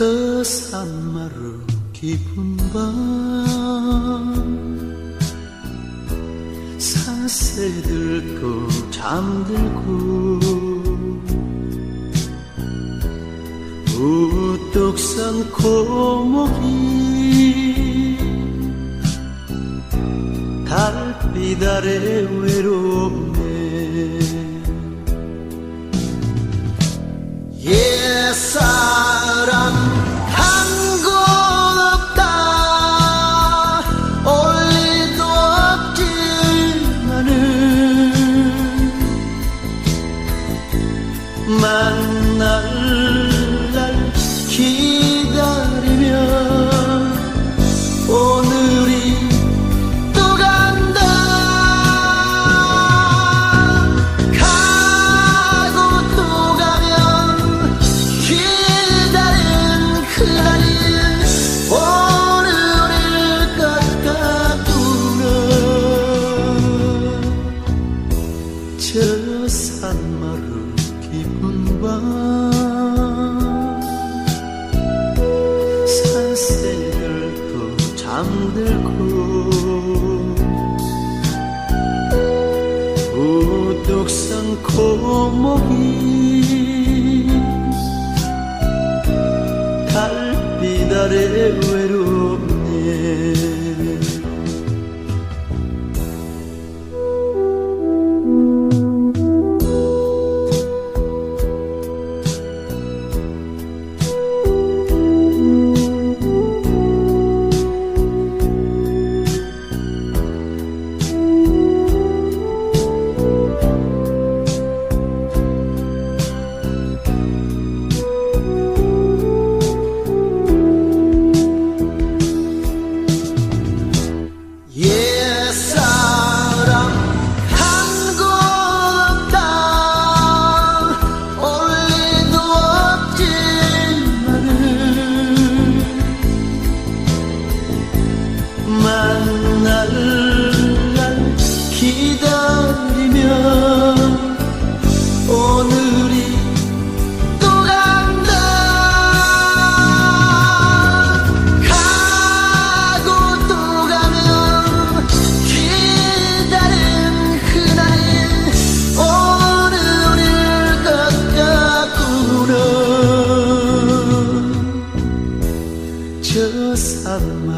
저 산마루 깊은 밤. 산새들도 잠들고 우뚝 선 고목이 달빛 아래 외롭네 옛사 만날 날 기다리며 오늘이 또 간다. 가고 또 가면 기다린 그날이 것 같구나 저 산마루 잠들고 우뚝 선 고목이 달빛 아래 외롭네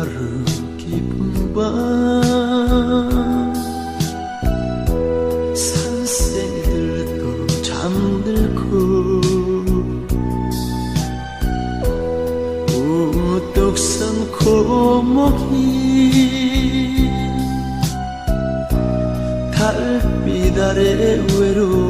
산마루 깊은 밤 산새들도 잠들고 우뚝 선 고목이 달빛 아래 외로워